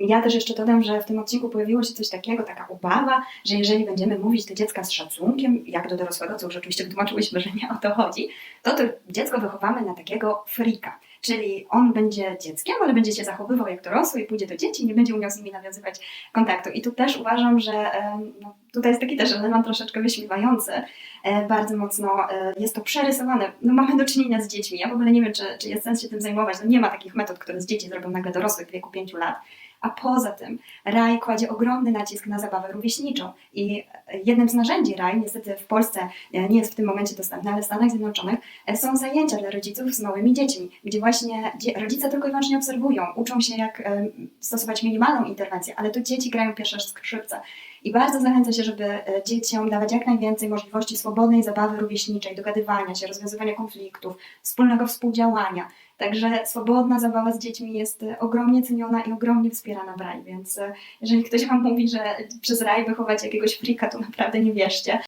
Ja też jeszcze dodam, że w tym odcinku pojawiło się coś takiego, taka obawa, że jeżeli będziemy mówić do dziecka z szacunkiem, jak do dorosłego, co już oczywiście wytłumaczyłyśmy, że nie o to chodzi, to to dziecko wychowamy na takiego frika. Czyli on będzie dzieckiem, ale będzie się zachowywał jak dorosły i pójdzie do dzieci i nie będzie umiał z nimi nawiązywać kontaktu. I tu też uważam, że no, tutaj jest taki też element troszeczkę wyśmiewający. E, bardzo mocno e, jest to przerysowane. No, mamy do czynienia z dziećmi. Ja w ogóle nie wiem, czy, czy jest sens się tym zajmować. No, nie ma takich metod, które z dzieci zrobią nagle dorosłych w wieku 5 lat. A poza tym RAJ kładzie ogromny nacisk na zabawę rówieśniczą i e, jednym z narzędzi RAJ, niestety w Polsce e, nie jest w tym momencie dostępne, ale w Stanach Zjednoczonych e, są zajęcia dla rodziców z małymi dziećmi, gdzie właśnie rodzice tylko i wyłącznie obserwują, uczą się jak stosować minimalną interwencję, ale tu dzieci grają pierwsze skrzypce. I bardzo zachęcam się, żeby dzieciom dawać jak najwięcej możliwości swobodnej zabawy rówieśniczej, dogadywania się, rozwiązywania konfliktów, wspólnego współdziałania. Także swobodna zabawa z dziećmi jest e, ogromnie ceniona i ogromnie wspierana w RAI, więc e, jeżeli ktoś Wam mówi, że przez RAI wychować jakiegoś frika, to naprawdę nie wierzcie.